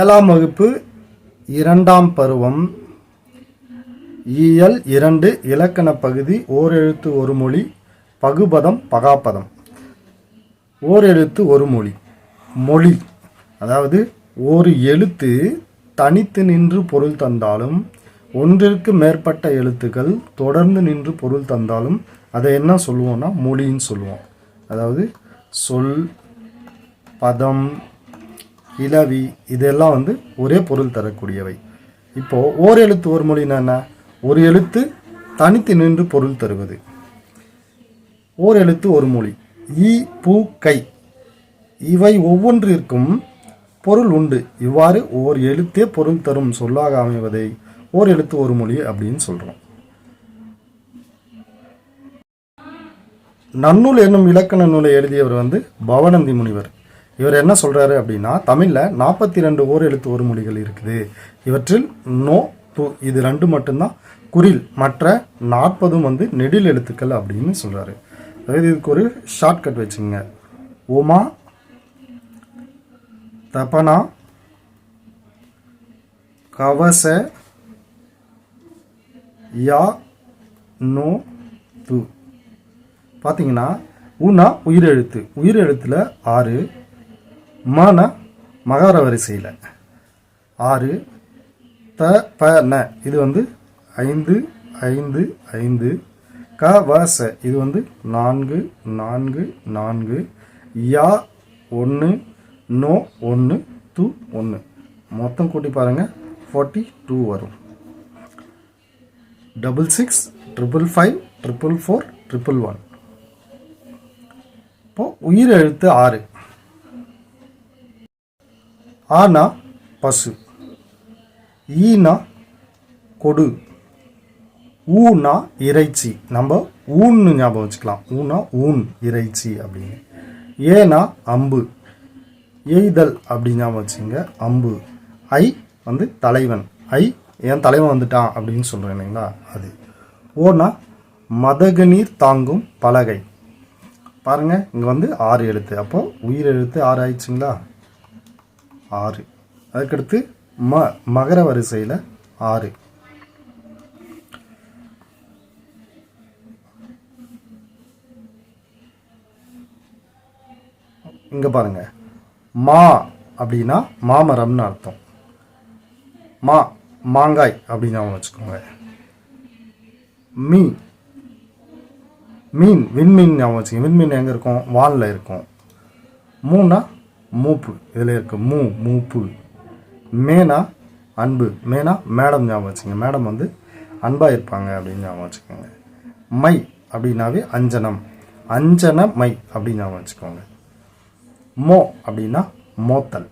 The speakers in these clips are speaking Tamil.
ஏழாம் வகுப்பு இரண்டாம் பருவம். இயல் இரண்டு இலக்கண பகுதி ஓரெழுத்து ஒரு மொழி பகுபதம் பகாப்பதம் ஓரெழுத்து ஒரு மொழி. மொழி. அதாவது ஒரு எழுத்து தனித்து நின்று பொருள் தந்தாலும் ஒன்றிற்கு மேற்பட்ட எழுத்துக்கள் தொடர்ந்து நின்று பொருள் தந்தாலும் அதை என்ன சொல்லுவோம்னா மொழின்னு சொல்லுவோம். அதாவது சொல் பதம் இலவி இதெல்லாம் வந்து ஒரே பொருள் தரக்கூடியவை. இப்போது ஓர் எழுத்து ஒரு மொழின்னா என்ன? ஒரு எழுத்து தனித்து நின்று பொருள் தருவது. ஓர் எழுத்து ஒரு மொழி. ஈ பூ கை. இவை ஒவ்வொன்றிற்கும் பொருள் உண்டு. இவ்வாறு ஓர் எழுத்தே பொருள் தரும் சொல்லாக அமைவதை ஓர் எழுத்து ஒரு மொழி அப்படின்னு சொல்கிறோம் நன்னூல் என்னும் இலக்கண நூலை எழுதியவர் வந்து பவனந்தி முனிவர். இவர் என்ன சொல்கிறாரு அப்படின்னா தமிழில் நாற்பத்தி ரெண்டு ஓர் எழுத்து ஒரு மொழிகள் இருக்குது. இவற்றில் நோ து இது ரெண்டு மட்டும்தான். குறில் மற்ற நாற்பதும் வந்து நெடில் எழுத்துக்கள் அப்படின்னு சொல்கிறாரு அதாவது இதுக்கு ஒரு ஷார்ட்கட் வச்சுங்க உமா தபனா கவச யா நோ து. பார்த்தீங்கன்னா உனா உயிரெழுத்து. உயிரெழுத்தில் ஆறு மன மகார வரிசையில். ஆறு த ப ந. இது வந்து ஐந்து ஐந்து ஐந்து. க வ ச. இது வந்து நான்கு நான்கு நான்கு. யா ஒன்று நோ ஒன்று து ஒன்று மொத்தம் கூட்டி பாருங்கள் ஃபார்ட்டி டூ வரும். Double six triple five triple four triple one இப்போ உயிர் எழுத்து ஆறு. ஆனா பசு. ஈனா கொடு. ஊனா இறைச்சி. நம்ம ஊன்னு ஞாபகம் வச்சுக்கலாம். ஊனா ஊன் இறைச்சி அப்படின்னு. ஏனா அம்பு. எய்தல் அப்படி ஞாபகம் வச்சுங்க. அம்பு. ஐ வந்து தலைவன். ஐ என் தலைவன் வந்துட்டான் அப்படின்னு சொல்கிறேன் இல்லைங்களா? அது. ஓனா மதகநீர் தாங்கும் பலகை. பாருங்கள் இங்கே வந்து ஆறு எழுத்து. அப்போது உயிர் எழுத்து ஆறு ஆயிடுச்சுங்களா? ஆறு. அதுக்கடுத்து ம மகர வரிசையில் ஆறு. இங்கே பாருங்க. மா அப்படின்னா மாமரம்னு அர்த்தம். மா மாங்காய் அப்படின்னு அவங்க வச்சுக்கோங்க. மீன் மீன் விண்மீன் ஞாபகம் வச்சுக்கோங்க. விண்மீன் எங்கே இருக்கும்? வானில் இருக்கும். மூணா மூப்பு. இதில் இருக்க மூ மூப்பு. மேனா அன்பு. மேனா மேடம் ஞாபகம் வச்சுங்க மேடம் வந்து அன்பாக இருப்பாங்க அப்படின்னு ஞாபகம் வச்சுக்கோங்க. மை அப்படின்னாவே அஞ்சனம். அஞ்சன மை அப்படின்னு ஞாபகம் வச்சுக்கோங்க. மோ அப்படின்னா மோத்தல்.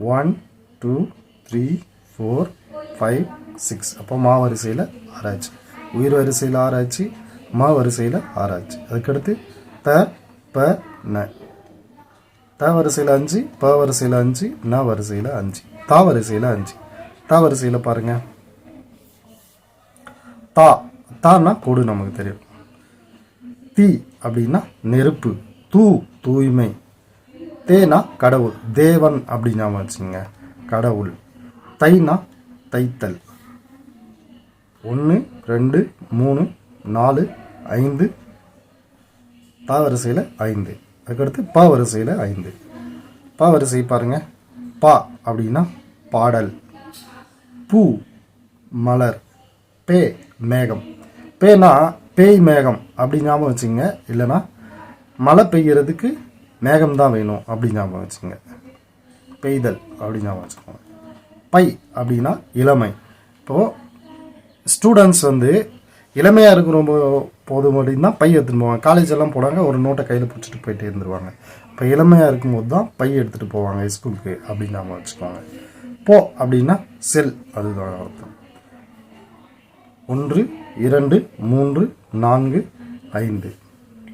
One two three four five six. அப்போ மா வரிசையில் ஆராய்ச்சி. உயிர் வரிசையில் ஆராய்ச்சி மா வரிசையில் ஆராய்ச்சி. அதுக்கடுத்து த ப ந. த வரிசையில் அஞ்சு ப வரிசையில் அஞ்சு ந வரிசையில் அஞ்சு. தா வரிசையில் அஞ்சு. தா வரிசையில் பாருங்கள் தா. தான்னா கொடு நமக்கு தெரியும். தீ அப்படின்னா நெருப்பு. தூ தூய்மை. தேனா கடவுள். தேவன் அப்படின்னு வச்சுங்க கடவுள். தைனா தைத்தல். ஒன்று ரெண்டு மூணு நாலு ஐந்து. தாவரிசையில் ஐந்து. அதுக்கடுத்து ப வரிசையில் ஐந்து. ப வரிசை பாருங்கள் பா அப்படின்னா பாடல். பூ மலர். பே மேகம். பேனா பேய் மேகம் அப்படி ஞாபகம் வச்சுங்க இல்லைன்னா மழை பெய்கிறதுக்கு மேகம் தான் வேணும் அப்படி ஞாபகம் வச்சுங்க பெய்தல் அப்படி ஞாபகம் வச்சுக்கோங்க. பை அப்படின்னா இளமை. இப்போது ஸ்டூடெண்ட்ஸ் வந்து இளமையாக இருக்கிற போதும் போது மட்டும்தான் பை எடுத்துகிட்டு போவாங்க. காலேஜ் எல்லாம் போனாங்க ஒரு நோட்டை கையில் பிடிச்சிட்டு போயிட்டே இருந்துருவாங்க. இப்போ இளமையாக இருக்கும்போது தான் பை எடுத்துகிட்டு போவாங்க ஸ்கூலுக்கு அப்படின்னு நாம வச்சுக்கோங்க. போ அப்படின்னா செல் அதுதான் அர்த்தம். ஒன்று இரண்டு மூன்று நான்கு ஐந்து.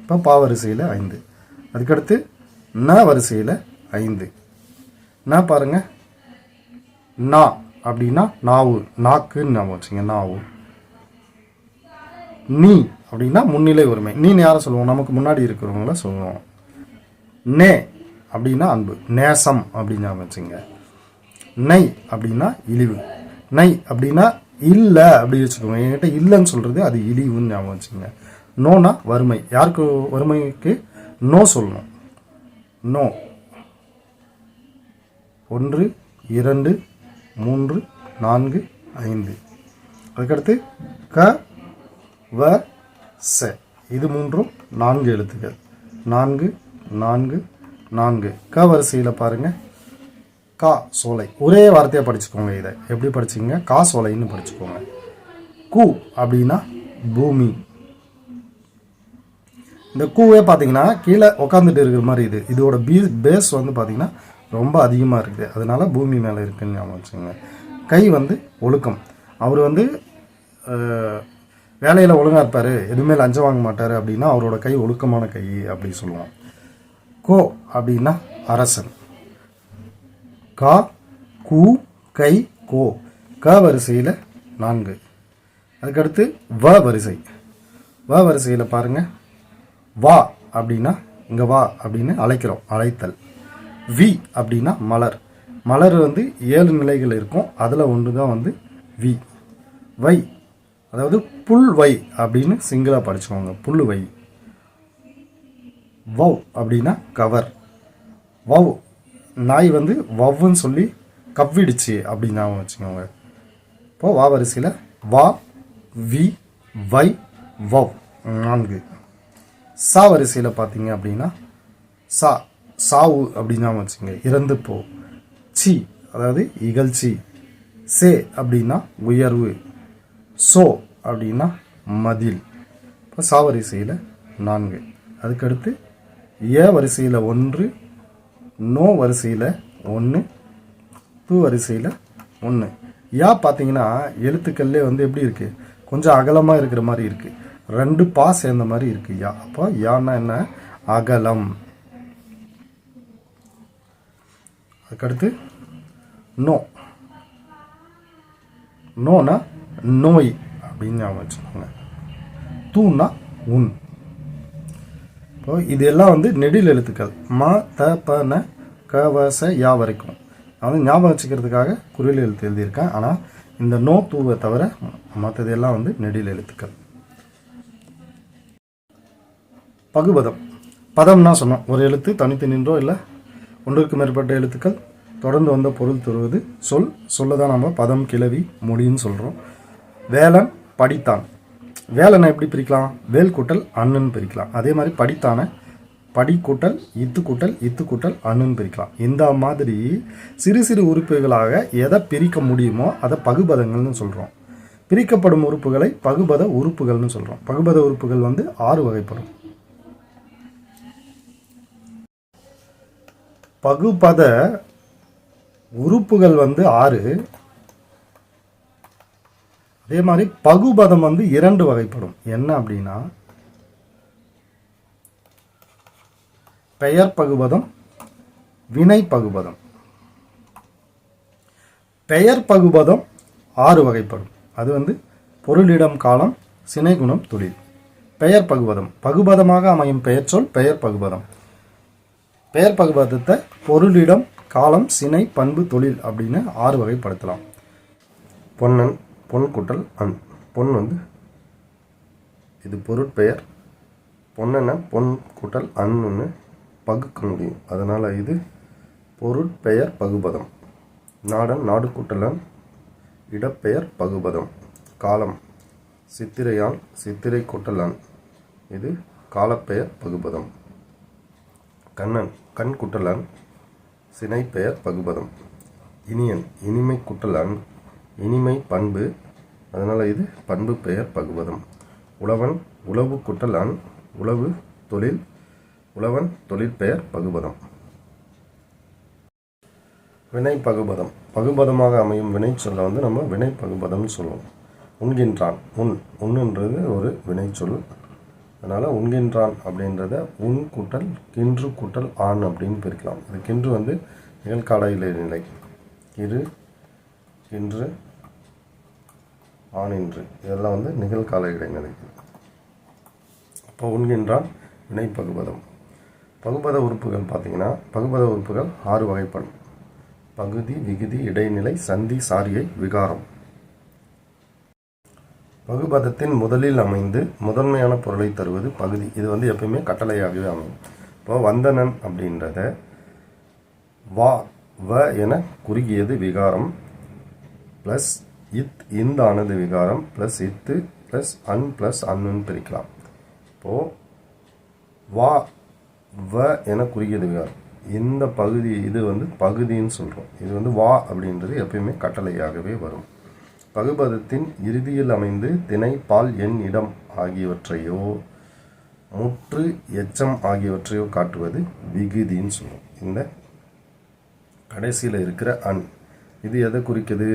இப்போ பா வரிசையில் ஐந்து. அதுக்கடுத்து ந வரிசையில் ஐந்து. ந பாருங்கள் நா அப்படின்னா நாவு நாக்குன்னு ஞாபகம் வச்சுங்க நாவு. நீ அப்படின்னா முன்னிலை உரிமை. நீன்னு யாரை சொல்லுவோம்? நமக்கு முன்னாடி இருக்கிறவங்கள சொல்லுவோம். நே அப்படின்னா அன்பு. நேசம் அப்படின்னு ஞாபகம் வச்சுங்க. நை அப்படின்னா இழிவு. நை அப்படின்னா இல்லை அப்படின்னு வச்சுக்கோங்க. என்கிட்ட இல்லைன்னு சொல்கிறது அது இழிவுன்னு ஞாபகம் வச்சுங்க நோனா வறுமை. யாருக்கு வறுமைக்கு? நோ சொல்லணும். நோ. ஒன்று இரண்டு மூன்று நான்கு ஐந்து. அதுக்கடுத்து க வ ச. இது மூன்றும் நான்கு எழுத்துக்கள். நான்கு நான்கு நான்கு. க வரிசையில் பாருங்கள் கா சோலை. ஒரே வார்த்தையாக படிச்சுக்கோங்க இதை. எப்படி படிச்சிங்க? கா சோலைன்னு படிச்சுக்கோங்க. கூ அப்படின்னா பூமி. இந்த கூவே பார்த்தீங்கன்னா கீழே உக்காந்துட்டு இருக்கிற மாதிரி இது. இதோட பீ பேஸ் வந்து பார்த்தீங்கன்னா ரொம்ப அதிகமாக இருக்குது. அதனால பூமி மேலே இருக்குன்னு ஞாபகம் வச்சுக்கோங்க. கை வந்து ஒழுக்கம். அவர் வந்து வேலையில் ஒழுங்காக இருப்பார் எதுவுமே லஞ்சம் வாங்க மாட்டார் அப்படின்னா அவரோட கை ஒழுக்கமான கை அப்படின்னு சொல்லுவோம் கோ அப்படின்னா அரசன். கா கு கை கோ. க வரிசையில் நான்கு. அதுக்கடுத்து வ வரிசை. வ வரிசையில் பாருங்கள் வா அப்படின்னா இங்கே வா அப்படின்னு அழைக்கிறோம் அழைத்தல். வி அப்படின்னா மலர். மலர் வந்து ஏழு நிலைகள் இருக்கும். அதில் ஒன்று தான் வந்து வி. வை அதாவது புல் வை அப்படின்னு சிங்கிளாக படிச்சுக்கோங்க. புல் வை. வவ் அப்படின்னா கவர் வவ். நாய் வந்து வவ்வுன்னு சொல்லி கவ்விடுச்சு அப்படின்னு ஞாபகம் வச்சுக்கோங்க. இப்போ வா வரிசையில் வா வி வை வவ். நான்கு. சா வரிசையில் பார்த்தீங்க அப்படின்னா சா சாவு அப்படின்னா வச்சுங்க இறந்து போ. சி அதாவது இகழ்ச்சி. சே அப்படின்னா உயர்வு. சோ அப்படின்னா மதில். இப்போ சா வரிசையில் நான்கு. அதுக்கடுத்து ஏ வரிசையில் ஒன்று நோ வரிசையில் ஒன்று து வரிசையில் ஒன்று யா பார்த்தீங்கன்னா எழுத்துக்கள்லே வந்து எப்படி இருக்குது கொஞ்சம் அகலமாக இருக்கிற மாதிரி இருக்குது ரெண்டு பா சேர்ந்த மாதிரி இருக்குது யா. அப்போ யான்னா என்ன? அகலம். அதுக்கடுத்து நோ. நோனா நோய் அப்படின்னு ஞாபகம் வச்சுக்கோங்க. தூன்னா உன் இப்போ இது எல்லாம் வந்து நெடில் எழுத்துக்கள். ம த ப ந க வ ச யா வரைக்கும். நான் வந்து ஞாபகம் வச்சுக்கிறதுக்காக குரல் எழுத்து எழுதியிருக்கேன். ஆனால் இந்த நோ தூவை தவிர மற்றது எல்லாம் வந்து நெடில் எழுத்துக்கள். பகுபதம். பதம்னா சொன்னோம். ஒரு எழுத்து தனித்து நின்றோ இல்லை ஒன்றுக்கு மேற்பட்ட எழுத்துக்கள். தொடர்ந்து வந்த பொருள் தருவது சொல். சொல்ல தான் நம்ம பதம் கிளவி மொழின்னு சொல்கிறோம் வேலன் படித்தான். வேலனை எப்படி பிரிக்கலாம்? வேல் கூட்டல் அண்ணுன்னு பிரிக்கலாம். அதே மாதிரி படித்தான படி கூட்டல் இத்து கூட்டல் இத்து கூட்டல் அண்ணுன்னு பிரிக்கலாம். இந்த மாதிரி சிறு சிறு உறுப்புகளாக எதை பிரிக்க முடியுமோ அதை பகுபதங்கள்னு சொல்கிறோம் பிரிக்கப்படும் உறுப்புகளை பகுபத உறுப்புகள்னு சொல்கிறோம் பகுபத உறுப்புகள் வந்து ஆறு வகைப்படும். பகுபத உறுப்புகள் வந்து ஆறு. அதே மாதிரி பகுபதம் வந்து இரண்டு வகைப்படும். என்ன அப்படின்னா பெயர் பகுபதம் வினை பகுபதம். பெயர் பகுபதம் ஆறு வகைப்படும். அது வந்து பொருளிடம் காலம் சினைகுணம் தொழில். பெயர் பகுபதம். பகுபதமாக அமையும் பெயர்ச்சொல் பெயர் பகுபதம். பெயர் பகுபதத்தை பொருளிடம் காலம் சினை பண்பு தொழில் அப்படின்னு ஆறு வகைப்படுத்தலாம். பொன்னன். பொன் குட்டல் அன் பொன் வந்து இது பொருட்பெயர். பொன்னென்ன பொன் குட்டல் அன்னு பகுக்க முடியும். அதனால் இது பொருட்பெயர் பகுபதம். நாடன் நாடு குட்டலன் இடப்பெயர் பகுபதம். காலம் சித்திரையான் சித்திரை குட்டலான் இது காலப்பெயர் பகுபதம். கண்ணன் கண் குட்டலான் சினைப்பெயர் பகுபதம். இனியன் இனிமை குட்டலான் இனிமை பண்பு. அதனால் இது பண்பு பெயர் பகுவதம். உழவன் உழவு குட்டலான் உழவு தொழில் உழவன் தொழிற்பெயர் பகுபதம் வினை பகுபதம். பகுபதமாக அமையும் வினை சொல்ல வந்து நம்ம வினை பகுபதம்னு சொல்லுவோம். உண்கின்றான் உண் உண்ணுன்றது ஒரு வினைச்சொல் அதனால் உண்கின்றான் அப்படின்றத உன் கூட்டல் கின்று கூட்டல் ஆண் அப்படின்னு பிரிக்கலாம். அது கின்று வந்து நிகழ்கால இடைநிலை இரு கின்று ஆணின்று இதெல்லாம் வந்து நிகழ்கால இடைநிலைகள் அப்போ உண்கின்றான் வினை பகுபதம். பகுபத உறுப்புகள் பார்த்தீங்கன்னா பகுபத உறுப்புகள் ஆறு வகைப்படும். பகுதி விகுதி இடைநிலை சந்தி சாரியை விகாரம். பகுபதத்தின் முதலில் அமைந்து முதன்மையான பொருளை தருவது பகுதி. இது வந்து எப்பயுமே கட்டளையாகவே அமையும். இப்போ வந்தனன் அப்படின்றத வா வ என குறுகியது விகாரம் ப்ளஸ் இத் இந்தானது விகாரம் ப்ளஸ் இத்து ப்ளஸ் அன் ப்ளஸ் அன்னுன்னு பிரிக்கலாம். இப்போது வா வ என குறுகியது விகாரம். இந்த பகுதி இது வந்து பகுதின்னு சொல்கிறோம் இது வந்து வா அப்படின்றது எப்பயுமே கட்டளையாகவே வரும். பகுபதத்தின் இறுதியில் அமைந்து திணை பால் எண் இடம் ஆகியவற்றையோ முற்று எச்சம் ஆகியவற்றையோ காட்டுவது விகுதின்னு சொல்லுவோம் இந்த கடைசியில் இருக்கிற அன் இது எதை குறிக்குது?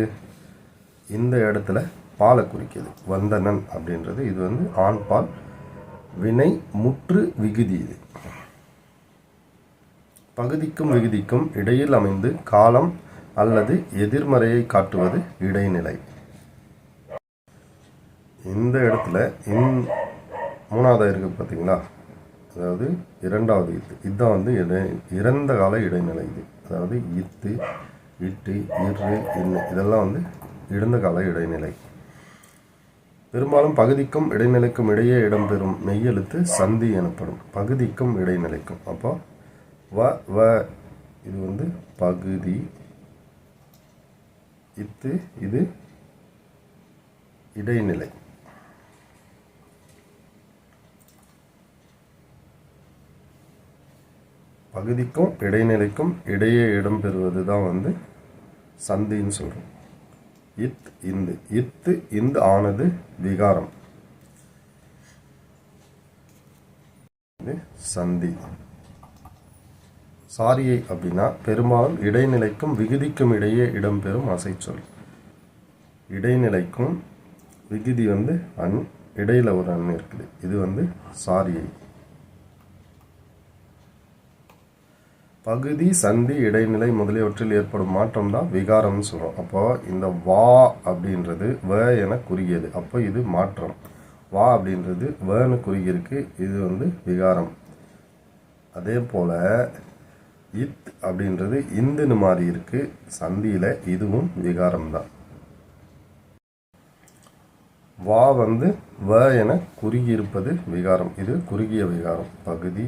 இந்த இடத்துல பாலை குறிக்கிது. வந்தனன் அப்படின்றது. இது வந்து ஆண் பால். வினை முற்று விகுதி இது. பகுதிக்கும் விகுதிக்கும் இடையில் அமைந்து காலம் அல்லது எதிர்மறையை காட்டுவது இடைநிலை. இந்த இடத்துல இன் மூணாவதாக இருக்குது பார்த்தீங்களா அதாவது இரண்டாவது இத்து. இதுதான் வந்து இடை இறந்த கால இடைநிலை இது. அதாவது இத்து இட்டு இரு இன்னு. இதெல்லாம் வந்து இடந்தகால இடைநிலை. பெரும்பாலும் பகுதிக்கும் இடைநிலைக்கும் இடையே இடம்பெறும் மெய்யெழுத்து சந்தி எனப்படும். பகுதிக்கும் இடைநிலைக்கும். அப்போ வ வ இது வந்து பகுதி. இத்து இது இடைநிலை. பகுதிக்கும் இடைநிலைக்கும் இடையே இடம்பெறுவது தான் வந்து சந்தின்னு சொல்கிறோம் இத் இந்து இத்து இந்து ஆனது விகாரம். இது சந்தி. சாரியை அப்படின்னா பெரும்பாலும் இடைநிலைக்கும் விகுதிக்கும் இடையே இடம்பெறும் அசைச்சொல். இடைநிலைக்கும் விகுதி வந்து அன் இடையில ஒரு அண் இருக்குது. இது வந்து சாரியை. பகுதி சந்தி இடைநிலை முதலியவற்றில் ஏற்படும் மாற்றம் தான் விகாரம்னு சொல்கிறோம் அப்போ இந்த வா அப்படின்றது வ என குறுகியது. அப்போ இது மாற்றம். வா அப்படின்றது வேனு குறுகியிருக்கு. இது வந்து விகாரம். அதே போல் இத் அப்படின்றது இந்துன்னு மாறி இருக்கு சந்தியில் இதுவும் விகாரம் தான். வா வந்து வ என குறுகியிருப்பது விகாரம். இது குறுகிய விகாரம். பகுதி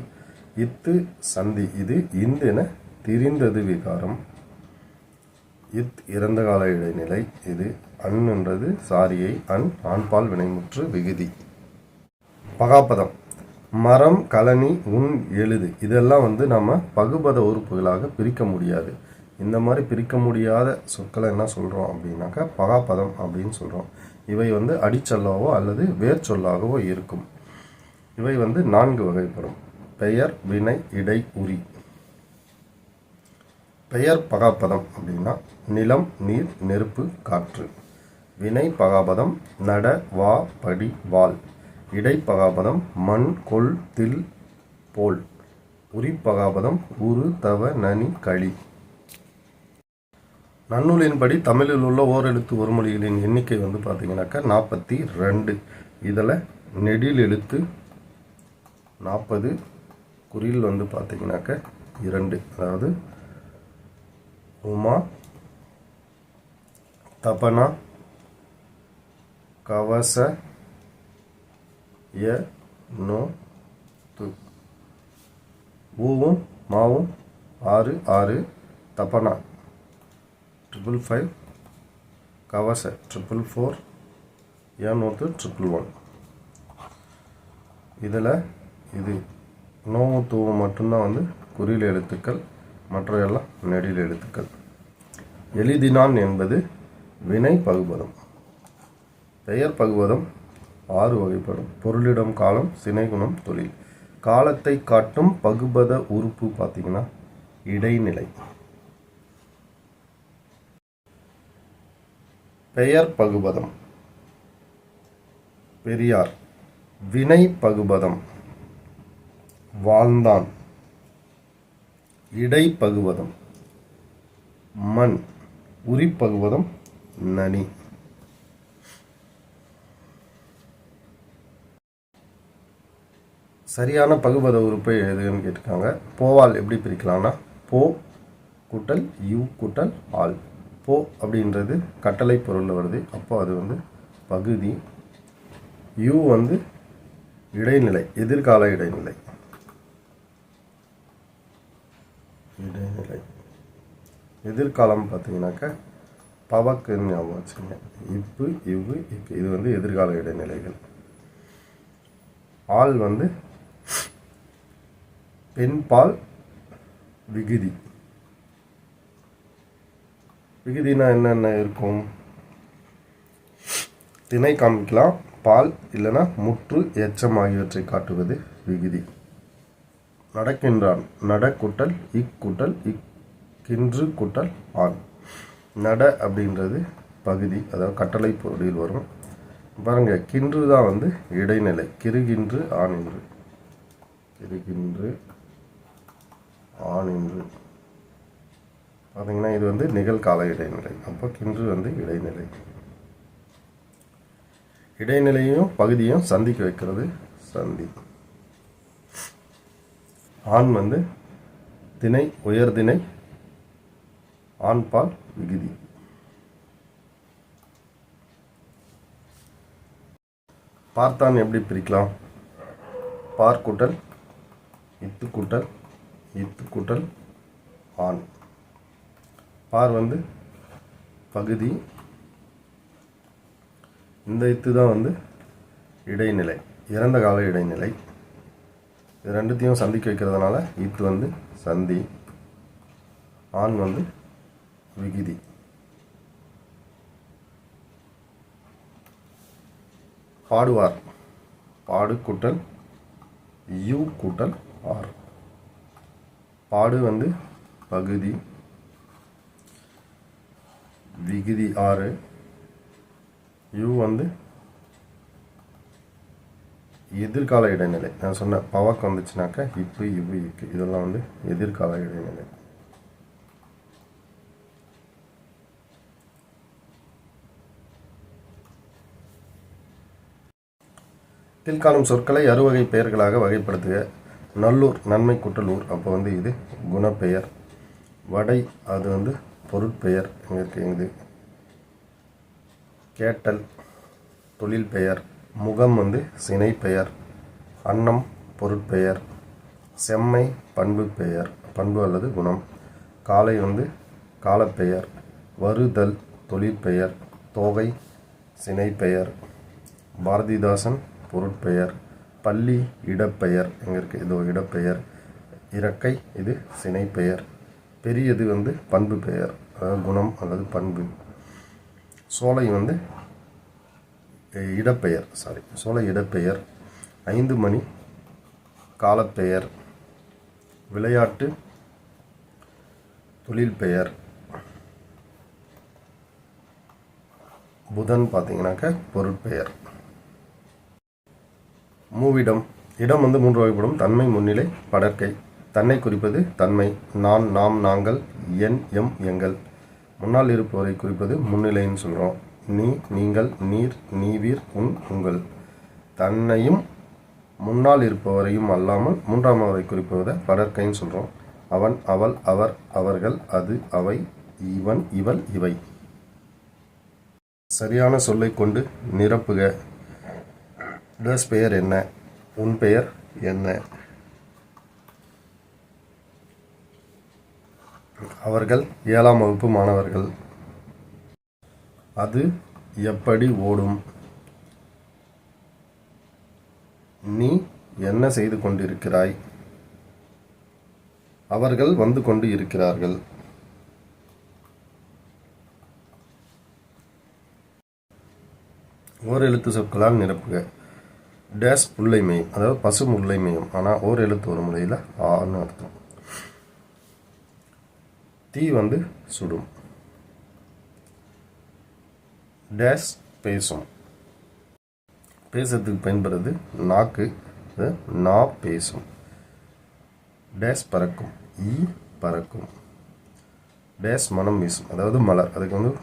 இத்து சந்தி இது இந்தென திரிந்தது விகாரம். இத் இறந்த கால இடைநிலை இது அன்னுன்றது சாரியை அன் ஆண்பால் வினைமுற்று விகுதி. பகாப்பதம் மரம் கழனி உன் எழுது. இதெல்லாம் வந்து நம்ம பகுபத உறுப்புகளாக பிரிக்க முடியாது. இந்த மாதிரி பிரிக்க முடியாத சொற்களை என்ன சொல்கிறோம் அப்படின்னாக்கா பகாப்பதம் அப்படின்னு சொல்கிறோம் இவை வந்து அடிச்சொல்லாவோ அல்லது வேர்ச்சொல்லாகவோ இருக்கும். இவை வந்து நான்கு வகைப்படும். பெயர் வினை இடை உரி. பெயர் பகாப்பதம் அப்படின்னா நிலம் நீர் நெருப்பு காற்று. வினை பகாபதம் நட வா படி வால். இடைப்பகாபதம் மண் கொள் தில் போல். உரிப்பகாபதம் உரு தவ நனி களி. நன்னூலின்படி தமிழில் உள்ள ஓரெழுத்து ஒருமொழிகளின் எண்ணிக்கை வந்து பார்த்தீங்கன்னாக்கா நாற்பத்தி ரெண்டு. இதில் நெடில் எழுத்து நாற்பது குறியில் வந்து பார்த்தீங்கன்னாக்க இரண்டு. அதாவது உமா தபனா கவச ய நோ து. ஊவும் மாவும் ஆறு ஆறு தபனா. ட்ரிபிள் ஃபைவ் கவச ட்ரிபிள் ஃபோர் ஏநூற்று ட்ரிபிள் ஒன். இதில் இது நோவு தூவு மட்டும்தான் வந்து குறியில் எழுத்துக்கள் மற்ற நெடில் எழுத்துக்கள். எளிதினான் என்பது வினை பகுபதம். பெயர் பகுபதம் ஆறு வகைப்படும். பொருளிடம் காலம் சினைகுணம் தொழில். காலத்தை காட்டும் பகுபத உறுப்பு பார்த்தீங்கன்னா இடைநிலை. பெயர் பகுபதம். பெரியார். வினை பகுபதம். வாழ்ந்தான். இடைப்பகுவதம் மண் உரிப்பகுவதம் நனி. சரியான பகுவத உறுப்பை எதுன்னு கேட்டிருக்காங்க. போவால் எப்படி பிரிக்கலாம்னா போ கூட்டல் யூ கூட்டல் ஆல் போ அப்படின்றது கட்டளை பொருளில் வருது. அப்போ அது வந்து பகுதி. யூ வந்து இடைநிலை எதிர்கால இடைநிலை. இடைநிலை. எதிர்காலம் பார்த்தீங்கன்னாக்கா பவக்குன்னு ஞாபகம் வச்சுங்க இப்பு இவ்வு இக்கு. இது வந்து எதிர்கால இடைநிலைகள். ஆள் வந்து பெண்பால் விகுதி. விகுதினா என்னென்ன இருக்கும்? திணை காமிக்கலாம். பால் இல்லைன்னா முற்று எச்சம் ஆகியவற்றை காட்டுவது விகுதி. நடக்கின்றான். நடக்குட்டல் இக்குட்டல் இக்கின்று குட்டல் ஆண் நட அப்படின்றது பகுதி அதாவது கட்டளை பொருளில் வரும். பாருங்கள் கின்று தான் வந்து இடைநிலை. கிருகின்று ஆணின்று கிருகின்று ஆணின்று பார்த்தீங்கன்னா இது வந்து நிகழ்கால இடைநிலை. அப்போ கின்று வந்து இடைநிலை. இடைநிலையும் பகுதியும் சந்திக்க வைக்கிறது சந்தி. ஆண் வந்து திணை உயர்திணை ஆண்பால் விகுதி. பார்த்தான் எப்படி பிரிக்கலாம்? பார் கூட்டல் இத்து கூட்டல் இத்து கூட்டல் ஆண். பார் வந்து பகுதி இந்த இத்து தான் வந்து இடைநிலை இறந்த கால இடைநிலை. இது ரெண்டுத்தையும் சந்திக்க வைக்கிறதுனால இத்து வந்து சந்தி ஆண் வந்து விகுதி. பாடுவார். பாடு கூட்டல் யூ கூட்டல் ஆர். பாடு வந்து பகுதி விகுதி ஆறு யூ வந்து எதிர்கால இடைநிலை. நான் சொன்ன பவக்கு வந்துச்சுனாக்கா இப்பு இவ்வு இக்கு இதெல்லாம் வந்து எதிர்கால இடைநிலை. கீழ்காணும் சொற்களை அறுவகை பெயர்களாக வகைப்படுத்துக. நல்லூர் நன்மை குட்டலூர் அப்போ வந்து இது குணப்பெயர். வடை அது வந்து பொருட்பெயர். இங்கே இருக்குது கேட்டல் தொழில் பெயர். முகம் வந்து சினை பெயர் அன்னம் பொருட்பெயர் செம்மை பண்பு பெயர் பண்பு அல்லது குணம். காலை வந்து காலப்பெயர் வருதல் தொழிற்பெயர் தோகை சினை பெயர் பாரதிதாசன் பொருட்பெயர் பள்ளி இடப்பெயர் எங்கே இருக்குது இதோ இடப்பெயர் இறக்கை இது சினை பெயர் பெரியது வந்து பண்பு பெயர் அதாவது குணம் அல்லது பண்பு. சோலை வந்து இடப்பெயர் சாரி சோழ இடப்பெயர் ஐந்து மணி காலப்பெயர் விளையாட்டு தொழில் பெயர். புதன் பார்த்தீங்கன்னாக்க பொருட்பெயர். மூவிடம் இடம் வந்து மூன்று வகைப்படும். தன்மை முன்னிலை படற்கை. தன்னை குறிப்பது தன்மை நான் நாம் நாங்கள் என் எம் எங்கள். முன்னால் இருப்பவரை குறிப்பது முன்னிலைன்னு சொல்கிறோம் நீ நீங்கள் நீர் நீவீர் உன் உங்கள். தன்னையும் முன்னால் இருப்பவரையும் அல்லாமல் மூன்றாம் அவரை குறிப்பதை படற்கைன்னு சொல்கிறோம் அவன் அவள் அவர் அவர்கள் அது அவை இவன் இவள் இவை. சரியான சொல்லை கொண்டு நிரப்புக. டஸ் பெயர் என்ன? உன் பெயர் என்ன? அவர்கள் ஏழாம் வகுப்பு மாணவர்கள். அது எப்படி ஓடும்? நீ என்ன செய்து கொண்டிருக்கிறாய்? அவர்கள் வந்து கொண்டு இருக்கிறார்கள். ஓர் எழுத்து சொற்களால் நிரப்புக. டேஸ் முல்லைமையும் அதாவது பசு முல்லைமையும். ஆனால் ஓர் எழுத்து ஒரு முறையில் ஆன்னு அர்த்தம். தீ வந்து சுடும். டேஸ் பேசும். பேசுறதுக்கு பயன்படுறது நாக்கு நா பேசும். டேஸ் பறக்கும். ஈ பறக்கும். டேஸ் மனம் வீசும். அதாவது மலர். அதுக்கு வந்து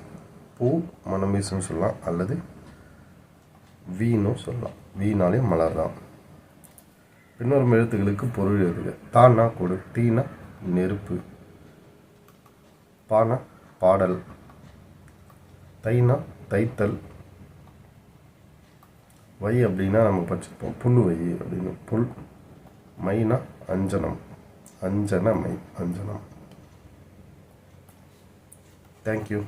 பூ மனம் வீசும்னு சொல்லலாம். அல்லது வீணும் சொல்லலாம். வீணாலே மலர் தான். பின்னொரு எழுத்துக்களுக்கு பொருள் எழுதுக. தானா கொடு. தீனா நெருப்பு. பானா பாடல். தைனா தைத்தல். வை அப்படின்னா நம்ம படிச்சிருப்போம். புல் வை அப்படின்னு. புல் மைனா அஞ்சனம். அஞ்சன மை அஞ்சனம். தேங்க்யூ